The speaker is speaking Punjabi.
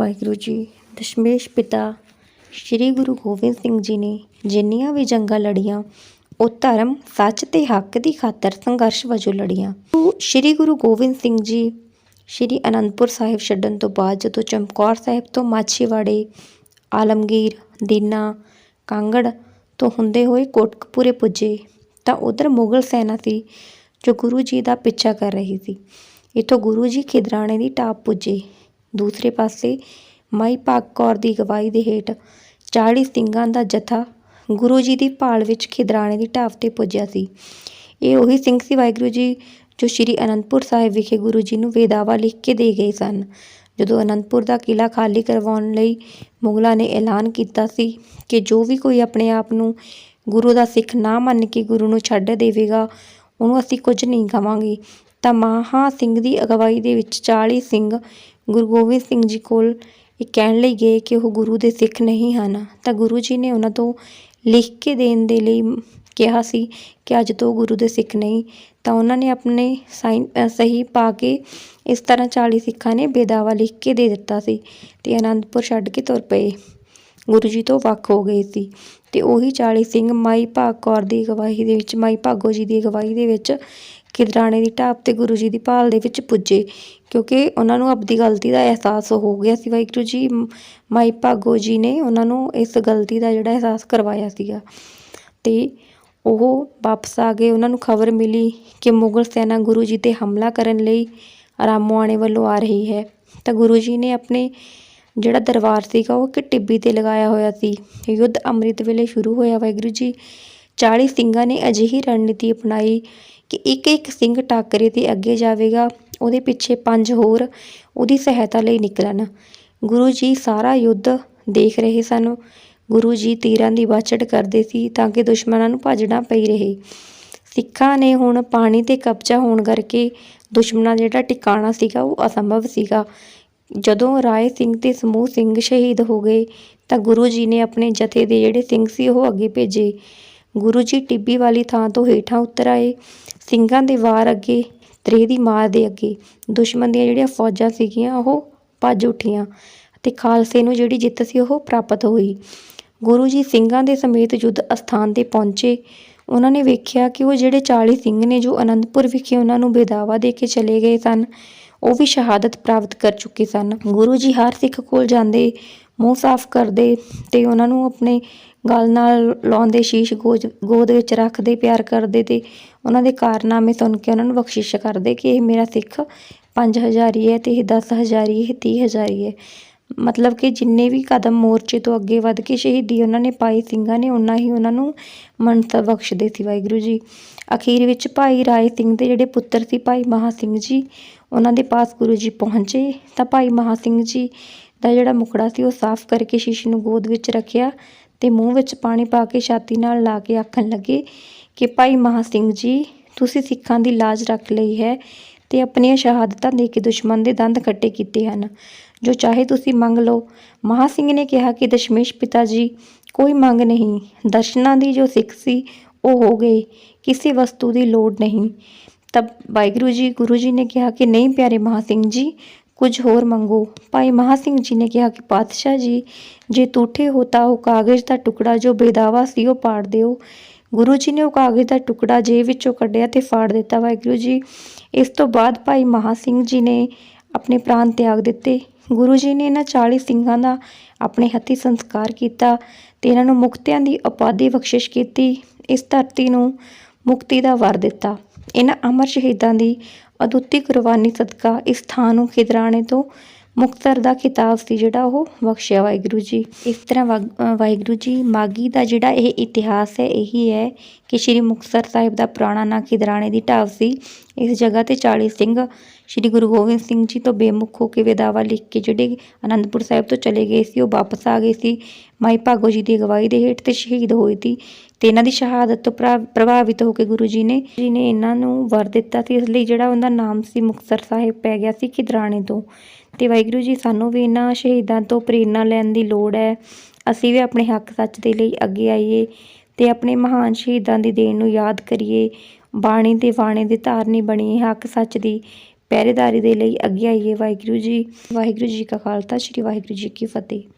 ਵਾਹਿਗੁਰੂ ਜੀ, ਦਸ਼ਮੇਸ਼ ਪਿਤਾ ਸ੍ਰੀ ਗੁਰੂ ਗੋਬਿੰਦ ਸਿੰਘ ਜੀ ਨੇ ਜਿੰਨੀਆਂ ਵੀ ਜੰਗਾਂ ਲੜੀਆਂ, ਉਹ ਧਰਮ, ਸੱਚ ਤੇ ਹੱਕ ਦੀ ਖਾਤਰ ਸੰਘਰਸ਼ ਵਜੋਂ ਲੜੀਆਂ। ਸ੍ਰੀ ਗੁਰੂ ਗੋਬਿੰਦ ਸਿੰਘ ਜੀ ਸ੍ਰੀ ਅਨੰਦਪੁਰ ਸਾਹਿਬ ਛੱਡਣ ਤੋਂ ਬਾਅਦ ਜਦੋਂ ਚਮਕੌਰ ਸਾਹਿਬ ਤੋਂ ਮਾਛੀਵਾੜੇ, ਆਲਮਗੀਰ, ਦੀਨਾ, ਕਾਂਗੜ ਤੋਂ ਹੁੰਦੇ ਹੋਏ ਕੋਟਕਪੂਰੇ ਪੁੱਜੇ, ਤਾਂ ਉਧਰ ਮੁਗਲ ਸੈਨਾ ਸੀ ਜੋ ਗੁਰੂ ਜੀ ਦਾ ਪਿੱਛਾ ਕਰ ਰਹੀ ਸੀ। ਇੱਥੋਂ ਗੁਰੂ ਜੀ ਖਿਦਰਾਣੇ ਦੀ ਟਾਪ ਪੁੱਜੇ। ਦੂਸਰੇ ਪਾਸੇ ਮਾਈ ਭਾਗ ਕੌਰ ਦੀ ਅਗਵਾਈ ਦੇ ਹੇਠ 40 ਸਿੰਘਾਂ ਦਾ ਜਥਾ ਗੁਰੂ ਜੀ ਦੀ ਭਾਲ ਵਿੱਚ ਖਿਦਰਾਣੇ ਦੀ ਢਾਬ ਤੇ ਪੁੱਜਿਆ ਸੀ। ਇਹ ਉਹੀ ਸਿੰਘ ਸੀ ਵਾਹਿਗੁਰੂ ਜੀ ਜੋ ਸ੍ਰੀ ਅਨੰਦਪੁਰ ਸਾਹਿਬ ਵਿਖੇ ਗੁਰੂ ਜੀ ਨੂੰ ਵੇਦਾਵਾ ਲਿਖ ਕੇ ਦੇ ਗਏ ਸਨ। ਜਦੋਂ ਅਨੰਦਪੁਰ ਦਾ ਕਿਲਾ ਖਾਲੀ ਕਰਵਾਉਣ ਲਈ ਮੁਗਲਾਂ ਨੇ ਐਲਾਨ ਕੀਤਾ ਸੀ ਕਿ ਜੋ ਵੀ ਕੋਈ ਆਪਣੇ ਆਪ ਨੂੰ ਗੁਰੂ ਦਾ ਸਿੱਖ ਨਾ ਮੰਨ ਕੇ ਗੁਰੂ ਨੂੰ ਛੱਡ ਦੇਵੇਗਾ, ਉਹਨੂੰ ਅਸੀਂ ਕੁਝ ਨਹੀਂ ਕਵਾਂਗੇ। ਤਾਂ ਮਹਾ ਸਿੰਘ ਦੀ ਅਗਵਾਈ ਦੇ ਵਿੱਚ 40 ਸਿੰਘ ਗੁਰੂ ਗੋਬਿੰਦ ਸਿੰਘ ਜੀ ਕੋਲ ਇਹ ਕਹਿਣ ਲਈ ਗਏ ਕਿ ਉਹ ਗੁਰੂ ਦੇ ਸਿੱਖ ਨਹੀਂ ਹਨ। ਤਾਂ ਗੁਰੂ ਜੀ ਨੇ ਉਹਨਾਂ ਤੋਂ ਲਿਖ ਕੇ ਦੇਣ ਦੇ ਲਈ ਕਿਹਾ ਸੀ ਕਿ ਅੱਜ ਤੋਂ ਗੁਰੂ ਦੇ ਸਿੱਖ ਨਹੀਂ। ਤਾਂ ਉਹਨਾਂ ਨੇ ਆਪਣੇ ਸਾਈਨ ਸਹੀ ਪਾ ਕੇ ਇਸ ਤਰ੍ਹਾਂ 40 ਸਿੱਖਾਂ ਨੇ ਬੇਦਾਵਾ ਲਿਖ ਕੇ ਦੇ ਦਿੱਤਾ ਸੀ ਤੇ ਆਨੰਦਪੁਰ ਛੱਡ ਕੇ ਤੁਰ ਪਏ। ਗੁਰੂ ਜੀ ਤੋਂ ਵੱਖ ਹੋ ਗਏ ਸੀ ਤੇ ਉਹੀ 40 ਸਿੰਘ ਮਾਈ ਭਾਗ ਕੌਰ ਦੀ ਅਗਵਾਈ ਦੇ ਵਿੱਚ, ਮਾਈ ਭਾਗੋ ਜੀ ਦੀ ਅਗਵਾਈ ਦੇ ਵਿੱਚ ਖਿਦਰਾਣੇ ਦੀ ਢਾਬ ਤੇ ਗੁਰੂ ਜੀ ਦੀ ਭਾਲ ਦੇ ਵਿੱਚ ਪੁੱਜੇ, ਕਿਉਂਕਿ ਉਹਨਾਂ ਨੂੰ ਆਪਦੀ ਗਲਤੀ ਦਾ ਅਹਿਸਾਸ ਹੋ ਗਿਆ ਸੀ। ਵਾਹਿਗੁਰੂ ਜੀ ਮਾਈ ਭਾਗੋ ਜੀ ਨੇ ਉਹਨਾਂ ਨੂੰ ਇਸ ਗਲਤੀ ਦਾ ਜਿਹੜਾ ਅਹਿਸਾਸ ਕਰਵਾਇਆ ਸੀਗਾ। ਤੇ ਉਹ ਵਾਪਸ ਆ ਗਏ। ਉਹਨਾਂ ਨੂੰ ਖਬਰ ਮਿਲੀ ਕਿ ਮੁਗਲ ਸੈਨਾ ਗੁਰੂ ਜੀ ਤੇ ਹਮਲਾ ਕਰਨ ਲਈ ਰਾਮੋਆਣੇ ਵੱਲੋਂ ਆ ਰਹੀ ਹੈ। ਤਾਂ ਗੁਰੂ ਜੀ ਨੇ ਆਪਣੇ ਜਿਹੜਾ ਦਰਬਾਰ ਸੀਗਾ, ਉਹ ਇੱਕ ਟਿੱਬੀ ਤੇ ਲਗਾਇਆ ਹੋਇਆ ਸੀ। ਯੁੱਧ ਅੰਮ੍ਰਿਤ ਵੇਲੇ ਸ਼ੁਰੂ ਹੋਇਆ। ਵਾਹਿਗੁਰੂ ਜੀ 40 ਸਿੰਘਾਂ ਨੇ ਅਜਿਹੀ ਰਣਨੀਤੀ ਅਪਣਾਈ ਕਿ ਇੱਕ ਇੱਕ ਸਿੰਘ ਟਾਕਰੇ ਤੇ ਅੱਗੇ ਜਾਵੇਗਾ, ਉਹਦੇ ਪਿੱਛੇ ਪੰਜ ਹੋਰ ਉਹਦੀ ਸਹਾਇਤਾ ਲਈ ਨਿਕਲਣ। ਗੁਰੂ ਜੀ ਸਾਰਾ ਯੁੱਧ ਦੇਖ ਰਹੇ ਸਨ। ਗੁਰੂ ਜੀ ਤੀਰਾਂ ਦੀ ਬਾਛੜ ਕਰਦੇ ਸੀ ਤਾਂ ਕਿ ਦੁਸ਼ਮਣਾਂ ਨੂੰ ਭੱਜਣਾ ਪਈ ਰਹੇ। ਸਿੱਖਾਂ ਨੇ ਹੁਣ ਪਾਣੀ ਤੇ ਕਬਜ਼ਾ ਹੋਣ ਕਰਕੇ ਦੁਸ਼ਮਣਾਂ ਦਾ ਜਿਹੜਾ ਟਿਕਾਣਾ ਸੀਗਾ, ਉਹ ਅਸੰਭਵ ਸੀਗਾ। ਜਦੋਂ ਰਾਏ ਸਿੰਘ ਤੇ ਸਮੂਹ ਸਿੰਘ ਸ਼ਹੀਦ ਹੋ ਗਏ, ਤਾਂ ਗੁਰੂ ਜੀ ਨੇ ਆਪਣੇ ਜਥੇ ਦੇ ਜਿਹੜੇ ਸਿੰਘ ਸੀ, ਉਹ ਅੱਗੇ ਭੇਜੇ। ਗੁਰੂ ਜੀ ਟਿੱਬੀ ਵਾਲੀ ਥਾਂ ਤੋਂ ਹੇਠਾਂ ਉਤਰ ਆਏ। ਸਿੰਘਾਂ ਦੇ ਵਾਰ ਅੱਗੇ, ਤ੍ਰੇਹ ਦੀ ਮਾਰ ਦੇ ਅੱਗੇ, ਦੁਸ਼ਮਣ ਦੀਆਂ ਜਿਹੜੀਆਂ ਫੌਜਾਂ ਸੀਗੀਆਂ, ਉਹ ਭੱਜ ਉੱਠੀਆਂ ਤੇ ਖਾਲਸੇ ਨੂੰ ਜਿਹੜੀ ਜਿੱਤ ਸੀ, ਉਹ ਪ੍ਰਾਪਤ ਹੋਈ। ਗੁਰੂ ਜੀ ਸਿੰਘਾਂ ਦੇ ਸਮੇਤ ਯੁੱਧ ਅਸਥਾਨ ਤੇ ਪਹੁੰਚੇ। ਉਹਨਾਂ ਨੇ ਵੇਖਿਆ ਕਿ ਉਹ ਜਿਹੜੇ 40 ਸਿੰਘ ਨੇ, ਜੋ ਅਨੰਦਪੁਰ ਵਿਖੇ ਉਹਨਾਂ ਨੂੰ ਬੇਦਾਵਾ ਦੇ ਕੇ ਚਲੇ ਗਏ ਸਨ, ਉਹ ਵੀ ਸ਼ਹਾਦਤ ਪ੍ਰਾਪਤ ਕਰ ਚੁੱਕੇ ਸਨ। ਗੁਰੂ ਜੀ ਹਰ ਸਿੱਖ ਕੋਲ ਜਾਂਦੇ, ਮੂੰਹ ਸਾਫ਼ ਕਰਦੇ ਤੇ ਉਹਨਾਂ ਨੂੰ ਆਪਣੇ ਗਲ ਨਾਲ ਲਾਉਂਦੇ ਸ਼ੀਸ਼ ਗੋਜ, ਗੋਦ ਵਿੱਚ ਰੱਖਦੇ, ਪਿਆਰ ਕਰਦੇ ਤੇ ਉਹਨਾਂ ਦੇ ਕਾਰਨਾਮੇ ਸੁਣ ਕੇ ਉਹਨਾਂ ਨੂੰ ਬਖਸ਼ਿਸ਼ ਕਰਦੇ ਕਿ ਇਹ ਮੇਰਾ ਸਿੱਖ 5000 ਹੀ ਹੈ ਤੇ ਇਹ 10000 ਹੀ ਇਹ 30000 ਹੀ ਹੈ। ਮਤਲਬ ਕਿ ਜਿੰਨੇ ਵੀ ਕਦਮ ਮੋਰਚੇ ਤੋਂ ਅੱਗੇ ਵੱਧ ਕੇ ਸ਼ਹੀਦੀ ਉਹਨਾਂ ਨੇ ਪਾਈ ਸਿੰਘਾਂ ਨੇ ਉਹਨਾਂ ਹੀ ਉਹਨਾਂ ਨੂੰ ਮਨਸਾ ਬਖਸ਼ਦੇ ਸੀ ਵਾਹਿਗੁਰੂ ਜੀ। ਅਖੀਰ ਵਿੱਚ ਭਾਈ ਰਾਏ ਸਿੰਘ ਦੇ ਜਿਹੜੇ ਪੁੱਤਰ ਸੀ ਭਾਈ ਮਹਾ ਸਿੰਘ ਜੀ, ਉਹਨਾਂ ਦੇ ਪਾਸ ਗੁਰੂ ਜੀ ਪਹੁੰਚੇ ਤਾਂ ਭਾਈ ਮਹਾ ਸਿੰਘ ਜੀ ਦਾ ਜਿਹੜਾ ਮੁਖੜਾ ਸੀ ਉਹ ਸਾਫ਼ ਕਰਕੇ ਸ਼ੀਸ਼ ਨੂੰ ਗੋਦ ਵਿੱਚ ਰੱਖਿਆ ਤੇ ਮੂੰਹ ਵਿੱਚ ਪਾਣੀ ਪਾ ਕੇ ਛਾਤੀ ਨਾਲ ਲਾ ਕੇ ਆਖਣ ਲੱਗੇ ਕਿ ਭਾਈ ਮਹਾ ਸਿੰਘ ਜੀ, ਤੁਸੀਂ ਸਿੱਖਾਂ ਦੀ ਲਾਜ ਰੱਖ ਲਈ ਹੈ ਤੇ ਆਪਣੀਆਂ ਸ਼ਹਾਦਤਾਂ ਦੇ ਕੇ ਦੁਸ਼ਮਣ ਦੇ ਦੰਦ ਖੱਟੇ ਕੀਤੇ ਹਨ। ਜੋ ਚਾਹੇ ਤੁਸੀਂ ਮੰਗ ਲਓ। ਮਹਾ ਸਿੰਘ ਨੇ ਕਿਹਾ ਕਿ ਦਸ਼ਮੇਸ਼ ਪਿਤਾ ਜੀ, ਕੋਈ ਮੰਗ ਨਹੀਂ। ਦਰਸ਼ਨਾਂ ਦੀ ਜੋ ਸਿੱਖ ਸੀ, ਉਹ ਹੋ ਗਏ। ਕਿਸੇ ਵਸਤੂ ਦੀ ਲੋੜ ਨਹੀਂ। ਤਬ ਵਾਹਿਗੁਰੂ ਜੀ, ਗੁਰੂ ਜੀ ਨੇ ਕਿਹਾ ਕਿ ਨਹੀਂ ਪਿਆਰੇ ਮਹਾ ਸਿੰਘ ਜੀ ਕੁਝ ਹੋਰ ਮੰਗੋ। ਭਾਈ ਮਹਾ ਸਿੰਘ ਜੀ ਨੇ ਕਿਹਾ ਕਿ, ਪਾਤਸ਼ਾਹ ਜੀ, ਜੇ ਟੂਠੇ ਹੋਤਾ ਉਹ ਕਾਗਜ਼ ਦਾ ਟੁਕੜਾ ਜੋ ਬੇਦਾਵਾ ਸੀ ਉਹ ਪਾੜ ਦਿਓ। ਗੁਰੂ ਜੀ ਨੇ ਉਹ ਕਾਗਜ਼ ਦਾ ਟੁਕੜਾ ਜੇਬ ਵਿੱਚੋਂ ਕੱਢਿਆ ਤੇ ਫਾੜ ਦਿੱਤਾ। ਵਾਹਿਗੁਰੂ ਜੀ, ਇਸ ਤੋਂ ਬਾਅਦ ਭਾਈ ਮਹਾ ਸਿੰਘ ਜੀ ਨੇ ਆਪਣੇ ਪ੍ਰਾਣ ਤਿਆਗ ਦਿੱਤੇ। ਗੁਰੂ ਜੀ ਨੇ ਇਹਨਾਂ 40 ਸਿੰਘਾਂ ਦਾ ਆਪਣੇ ਹੱਥੀਂ ਸੰਸਕਾਰ ਕੀਤਾ ਤੇ ਇਹਨਾਂ ਨੂੰ ਮੁਕਤਿਆਂ ਦੀ ਉਪਾਧੀ ਬਖਸ਼ਿਸ਼ ਕੀਤੀ। ਇਸ ਧਰਤੀ ਨੂੰ ਮੁਕਤੀ ਦਾ ਵਰ ਦਿੱਤਾ। ਇਹਨਾਂ ਅਮਰ ਸ਼ਹੀਦਾਂ ਦੀ ਅਦੁੱਤੀ ਕੁਰਬਾਨੀ ਸਦਕਾ ਇਸ ਥਾਂ ਨੂੰ ਖਿਦਰਾਣੇ ਤੋਂ ਮੁਕਤਸਰ ਦਾ ਖਿਤਾਬ ਸੀ ਜਿਹੜਾ ਉਹ ਬਖਸ਼ਿਆ ਵਾਹਿਗੁਰੂ ਜੀ। ਇਸ ਤਰ੍ਹਾਂ ਵਾਗ- ਵਾਹਿਗੁਰੂ ਜੀ, ਮਾਗੀ ਦਾ ਜਿਹੜਾ ਇਹ ਇਤਿਹਾਸ ਹੈ, ਇਹੀ ਹੈ ਕਿ ਸ਼੍ਰੀ ਮੁਕਤਸਰ ਸਾਹਿਬ ਦਾ ਪੁਰਾਣਾ ਨਾਂ ਖਿਦਰਾਣੇ ਦੀ ਢਾਬ ਸੀ। ਇਸ ਜਗ੍ਹਾ ਤੇ 40 ਸਿੰਘ ਸ਼੍ਰੀ ਗੁਰੂ ਗੋਬਿੰਦ ਸਿੰਘ ਜੀ ਤੋਂ ਬੇਮੁਖ ਹੋ ਕੇ ਵਿਦਾਵਾ ਲਿਖ ਕੇ ਜਿਹੜੇ ਅਨੰਦਪੁਰ ਸਾਹਿਬ ਤੋਂ ਚਲੇ ਗਏ ਸੀ, ਉਹ ਵਾਪਸ ਆ ਗਏ ਸੀ। ਮਾਈ ਭਾਗੋ ਜੀ ਦੀ ਅਗਵਾਈ ਦੇ ਹੇਠ ਤੇ ਸ਼ਹੀਦ ਹੋਏ ਸੀ ਤੇ ਇਹਨਾਂ ਦੀ ਸ਼ਹਾਦਤ ਤੋਂ ਪ੍ਰਭਾ- ਪ੍ਰਭਾਵਿਤ ਹੋ ਕੇ ਗੁਰੂ ਜੀ ਨੇ ਜੀ ਨੇ ਇਹਨਾਂ ਨੂੰ ਵਰ ਦਿੱਤਾ ਸੀ ਇਸ ਲਈ ਜਿਹੜਾ ਉਹਨਾਂ ਦਾ ਨਾਮ ਸੀ ਮੁਕਤਸਰ ਸਾਹਿਬ ਪੈ ਗਿਆ ਸੀ ਖਿਦਰਾਣੇ ਤੋਂ। ਤੇ ਵਾਹਿਗੁਰੂ ਜੀ, ਸਾਨੂੰ ਵੀ ਇਹਨਾਂ ਸ਼ਹੀਦਾਂ ਤੋਂ ਪ੍ਰੇਰਨਾ ਲੈਣ ਦੀ ਲੋੜ ਹੈ। ਅਸੀਂ ਵੀ ਆਪਣੇ ਹੱਕ ਸੱਚ ਦੇ ਲਈ ਅੱਗੇ ਆਈਏ ਤੇ ਆਪਣੇ ਮਹਾਨ ਸ਼ਹੀਦਾਂ ਦੀ ਦੇਣ ਨੂੰ ਯਾਦ ਕਰੀਏ। ਬਾਣੀ ਦੇ ਬਾਣੇ ਦੇ ਧਾਰਨੀ ਬਣੀਏ ਹੱਕ ਸੱਚ ਦੀ। ਪਹਿਰੇਦਾਰੀ ਦੇ ਲਈ ਅੱਗੇ ਆਈਏ ਵਾਹਿਗੁਰੂ ਜੀ। ਵਾਹਿਗੁਰੂ ਜੀ ਕਾ ਖਾਲਸਾ, ਸ੍ਰੀ ਵਾਹਿਗੁਰੂ ਜੀ ਕੀ ਫਤਿਹ।